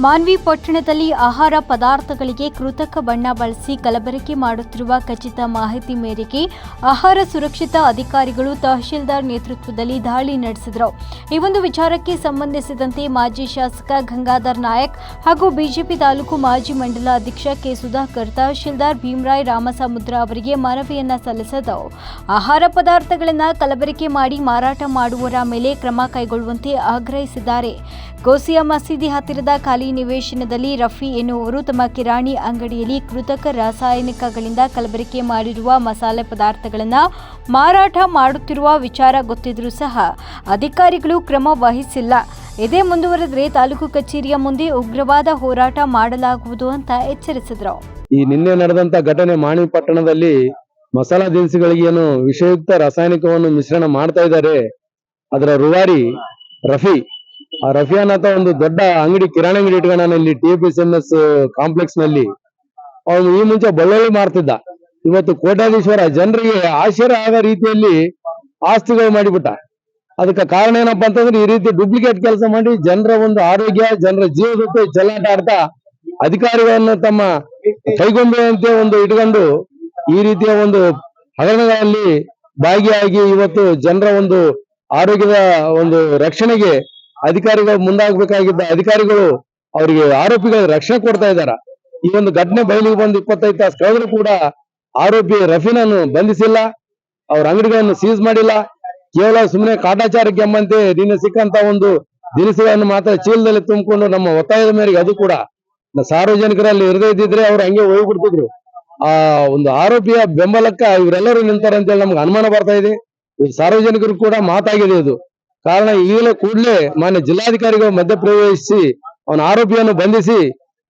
ಮಾನ್ವಿ ಪಟ್ಟಣದಲ್ಲಿ ಆಹಾರ ಪದಾರ್ಥಗಳಿಗೆ ಕೃತಕ ಬಣ್ಣ ಬಳಸಿ ಕಲಬೆರಕೆ ಮಾಡುತ್ತಿರುವ ಖಚಿತ ಮಾಹಿತಿ ಮೇರೆಗೆ ಆಹಾರ ಸುರಕ್ಷತಾ ಅಧಿಕಾರಿಗಳು ತಹಶೀಲ್ದಾರ್ ನೇತೃತ್ವದಲ್ಲಿ ದಾಳಿ ನಡೆಸಿದರು. ಈ ಒಂದು ವಿಚಾರಕ್ಕೆ ಸಂಬಂಧಿಸಿದಂತೆ ಮಾಜಿ ಶಾಸಕ ಗಂಗಾಧರ್ ನಾಯಕ್ ಹಾಗೂ ಬಿಜೆಪಿ ತಾಲೂಕು ಮಾಜಿ ಮಂಡಲ ಅಧ್ಯಕ್ಷ ಕೆ ಸುಧಾಕರ್, ತಹಶೀಲ್ದಾರ್ ಭೀಮರಾಯ್ ರಾಮಸಮುದ್ರ ಅವರಿಗೆ ಮನವಿಯನ್ನ ಸಲ್ಲಿಸಿದವು ಆಹಾರ ಪದಾರ್ಥಗಳನ್ನು ಕಲಬೆರಕೆ ಮಾಡಿ ಮಾರಾಟ ಮಾಡುವವರ ಮೇಲೆ ಕ್ರಮ ಕೈಗೊಳ್ಳುವಂತೆ ಆಗ್ರಹಿಸಿದ್ದಾರೆ. ಗೋಸಿಯಾ ಮಸೀದಿ ಹತ್ತಿರದ ನಿವೇಶನದಲ್ಲಿ ರಫಿ ಎನ್ನುವರು ತಮ್ಮ ಕಿರಾಣಿ ಅಂಗಡಿಯಲ್ಲಿ ಕೃತಕ ರಾಸಾಯನಿಕಗಳಿಂದ ಕಲಬೆರಕೆ ಮಾಡಿರುವ ಮಸಾಲೆ ಪದಾರ್ಥಗಳನ್ನು ಮಾರಾಟ ಮಾಡುತ್ತಿರುವ ವಿಚಾರ ಗೊತ್ತಿದ್ರೂ ಸಹ ಅಧಿಕಾರಿಗಳು ಕ್ರಮ ವಹಿಸಿಲ್ಲ. ಇದೇ ಮುಂದುವರೆದರೆ ತಾಲೂಕು ಕಚೇರಿಯ ಮುಂದೆ ಉಗ್ರವಾದ ಹೋರಾಟ ಮಾಡಲಾಗುವುದು ಅಂತ ಎಚ್ಚರಿಸಿದರು. ಈ ನಿನ್ನೆ ನಡೆದಂತ ಘಟನೆ ಮಾಣಿ ಪಟ್ಟಣದಲ್ಲಿ ಮಸಾಲಾ ದಿನಸಿಗಳಿಗೆ ಏನು ವಿಷಯುಕ್ತ ರಾಸಾಯನಿಕವನ್ನು ಮಿಶ್ರಣ ಮಾಡ್ತಾ ಇದ್ದಾರೆ, ಅದರ ರೂವಾರಿ ರಫಿ ಆ ರಫಿಯಾನ್ ಅಂತ ಒಂದು ದೊಡ್ಡ ಅಂಗಡಿ, ಕಿರಾಣಿ ಅಂಗಡಿ ಇಟ್ಕೊಂಡ ಇಲ್ಲಿ ಟಿ ಪಿ ಎಂ ಎಸ್ ಕಾಂಪ್ಲೆಕ್ಸ್ನಲ್ಲಿ. ಅವನು ಈ ಮುಂಚೆ ಬಳ್ಳೊಳ್ಳಿ ಮಾರ್ತಿದ್ದ. ಇವತ್ತು ಕೋಟಾಧೀಶ್ವರ ಜನರಿಗೆ ಆಶ್ಚರ್ಯ ಆದ ರೀತಿಯಲ್ಲಿ ಆಸ್ತಿಗಳು ಮಾಡಿಬಿಟ್ಟ. ಅದಕ್ಕೆ ಕಾರಣ ಏನಪ್ಪಾ ಅಂತಂದ್ರೆ ಈ ರೀತಿ ಡೂಪ್ಲಿಕೇಟ್ ಕೆಲಸ ಮಾಡಿ ಜನರ ಒಂದು ಆರೋಗ್ಯ, ಜನರ ಜೀವದ ಚೆಲ್ಲಾಟ ಆಡ್ತಾ ಅಧಿಕಾರಿಗಳನ್ನು ತಮ್ಮ ಕೈಗೊಂಬೆಯಂತೆ ಒಂದು ಇಟ್ಕೊಂಡು ಈ ರೀತಿಯ ಒಂದು ಹಗರಣಗಳಲ್ಲಿ ಭಾಗಿಯಾಗಿ ಇವತ್ತು ಜನರ ಒಂದು ಆರೋಗ್ಯದ ಒಂದು ರಕ್ಷಣೆಗೆ ಅಧಿಕಾರಿಗಳು ಮುಂದಾಗಬೇಕಾಗಿದ್ದ ಅಧಿಕಾರಿಗಳು ಅವರಿಗೆ ಆರೋಪಿಗಳ ರಕ್ಷಣೆ ಕೊಡ್ತಾ ಇದ್ದಾರ. ಈ ಒಂದು ಘಟನೆ ಬಯಲಿಗೆ ಬಂದು ಇಪ್ಪತ್ತೈದು ತಾಸು ಕಳೆದ್ರು ಕೂಡ ಆರೋಪಿ ರಫಿನನ್ನು ಬಂಧಿಸಿಲ್ಲ. ಅವ್ರ ಅಂಗಡಿಗಳನ್ನು ಸೀಸ್ ಮಾಡಿಲ್ಲ. ಕೇವಲ ಸುಮ್ಮನೆ ಕಾಟಾಚಾರಕ್ಕೆ ಎಂಬಂತೆ ನಿನ್ನೆ ಸಿಕ್ಕಂತ ಒಂದು ದಿನಸಿಗಳನ್ನು ಮಾತ್ರ ಚೀಲದಲ್ಲಿ ತುಂಬಿಕೊಂಡು ನಮ್ಮ ಒತ್ತಾಯದ ಮೇರೆಗೆ ಅದು ಕೂಡ ಸಾರ್ವಜನಿಕರಲ್ಲಿ ಇರದೇ ಇದ್ದಿದ್ರೆ ಅವ್ರು ಹಂಗೆ ಹೋಗ್ಬಿಡ್ತಿದ್ರು. ಆ ಒಂದು ಆರೋಪಿಯ ಬೆಂಬಲಕ್ಕ ಇವರೆಲ್ಲರೂ ನಿಂತಾರೆ ಅಂತೇಳಿ ನಮ್ಗೆ ಅನುಮಾನ ಬರ್ತಾ ಇದೆ. ಇದು ಸಾರ್ವಜನಿಕರು ಕೂಡ ಮಾತಾಗಿದೆ ಇದು. ಕಾರಣ ಈಗಲೇ ಕೂಡಲೇ ಮಾನ್ಯ ಜಿಲ್ಲಾಧಿಕಾರಿಗಳು ಮಧ್ಯಪ್ರವೇಶಿಸಿ ಅವನ ಆರೋಪಿಯನ್ನು ಬಂಧಿಸಿ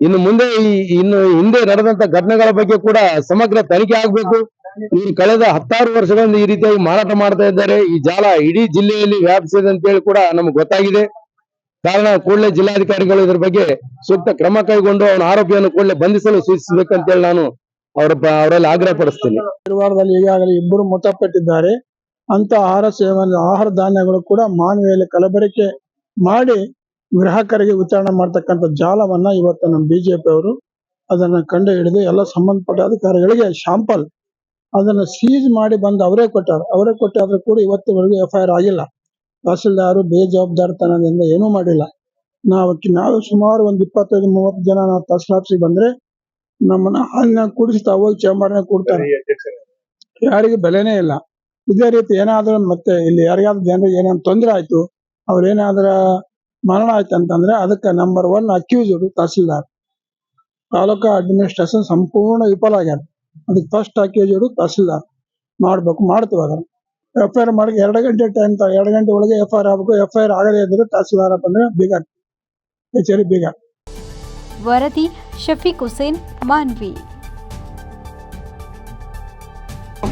ಇನ್ನು ಮುಂದೆ ಈ ಇನ್ನು ಹಿಂದೆ ನಡೆದಂತ ಘಟನೆಗಳ ಬಗ್ಗೆ ಕೂಡ ಸಮಗ್ರ ತನಿಖೆ ಆಗ್ಬೇಕು. ಇವರು ಕಳೆದ ಹತ್ತಾರು ವರ್ಷಗಳಿಂದ ಈ ರೀತಿಯಾಗಿ ಮಾರಾಟ ಮಾಡ್ತಾ ಇದ್ದಾರೆ. ಈ ಜಾಲ ಇಡೀ ಜಿಲ್ಲೆಯಲ್ಲಿ ವ್ಯಾಪಿಸಿದೆ ಅಂತ ಹೇಳಿ ಕೂಡ ನಮ್ಗೆ ಗೊತ್ತಾಗಿದೆ. ಕಾರಣ ಕೂಡಲೇ ಜಿಲ್ಲಾಧಿಕಾರಿಗಳು ಇದರ ಬಗ್ಗೆ ಸೂಕ್ತ ಕ್ರಮ ಕೈಗೊಂಡು ಅವನ ಆರೋಪಿಯನ್ನು ಕೂಡಲೇ ಬಂಧಿಸಲು ಸೂಚಿಸಬೇಕಂತೇಳಿ ನಾನು ಅವರ ಅವರಲ್ಲಿ ಆಗ್ರಹ ಪಡಿಸ್ತೀನಿ ಈಗಾಗಲೇ ಇಬ್ಬರು ಮೃತಪಟ್ಟಿದ್ದಾರೆ. ಅಂತ ಆಹಾರ ಸೇವನೆ ಆಹಾರ ಧಾನ್ಯಗಳು ಕೂಡ ಮಾನವಿಯಲ್ಲಿ ಕಲಬೆರಕೆ ಮಾಡಿ ಗ್ರಾಹಕರಿಗೆ ವಿತರಣೆ ಮಾಡ್ತಕ್ಕಂಥ ಜಾಲವನ್ನ ಇವತ್ತು ನಮ್ಮ ಬಿಜೆಪಿ ಅವರು ಅದನ್ನ ಕಂಡು ಹಿಡಿದು ಎಲ್ಲ ಸಂಬಂಧಪಟ್ಟ ಅಧಿಕಾರಿಗಳಿಗೆ ಶಾಂಪಲ್ ಅದನ್ನ ಸೀಜ್ ಮಾಡಿ ಬಂದು ಅವರೇ ಕೊಟ್ಟಾರೆ. ಅವರೇ ಕೊಟ್ಟಾದ್ರೂ ಕೂಡ ಇವತ್ತುವರೆಗೂ ಎಫ್ ಐ ಆರ್ ಆಗಿಲ್ಲ. ತಹಸೀಲ್ದಾರು ಬೇಜವಾಬ್ದಾರಿತನದಿಂದ ಏನೂ ಮಾಡಿಲ್ಲ. ನಾವು ನಾವು ಸುಮಾರು ಒಂದು ಇಪ್ಪತ್ತೈದು, ಮೂವತ್ತು ಜನ ನಾವು ತಹಸೀಲ್ ಆಫೀಸಿಗೆ ಬಂದ್ರೆ ನಮ್ಮನ್ನ ಹಾಲಿನ ಕುಡಿಸ್ತಾ ಹೋಗಿ ಚೇಂಬರ್ನ ಕೊಡ್ತಾರೆ. ಯಾರಿಗೂ ಬೆಲೆನೇ ಇಲ್ಲ. ಇದೇ ರೀತಿ ಏನಾದ್ರೂ ಮತ್ತೆ ಇಲ್ಲಿ ಯಾರಿಗಾದ್ರೂ ಜನರಿಗೆ ಏನಾದ್ರು ತೊಂದರೆ ಆಯ್ತು, ಅವ್ರ ಏನಾದ್ರ ಮರಣ ಆಯ್ತು ಅಂತಂದ್ರೆ ಅದಕ್ಕೆ number one accused tahsildar. Taluka administration ಸಂಪೂರ್ಣ ವಿಫಲ ಆಗ್ಯಾರ. ಅದಕ್ಕೆ ಫಸ್ಟ್ ಅಕ್ಯೂಸ್ಡ್ ತಹಸೀಲ್ದಾರ್ ಮಾಡ್ಬೇಕು, ಮಾಡ್ತೀವಿ ಅದನ್ನ. ಎಫ್ ಐ ಆರ್ ಮಾಡಿ ಎರಡು ಗಂಟೆ ಟೈಮ್ ತ, ಎರಡು ಗಂಟೆ ಒಳಗೆ ಎಫ್ ಐ ಆರ್ ಆಗ್ಬೇಕು. ಎಫ್ ಐ ಆರ್ ಆಗದೇ ಇದ್ರೆ ತಹಸೀಲ್ದಾರ್ ಬಂದ್ರೆ ಬೀಗ. ಕಚೇರಿ ಬೀಗ. ವರದಿ ಶಫೀಕ್ ಹುಸೇನ್, ಮಾನ್ವಿ.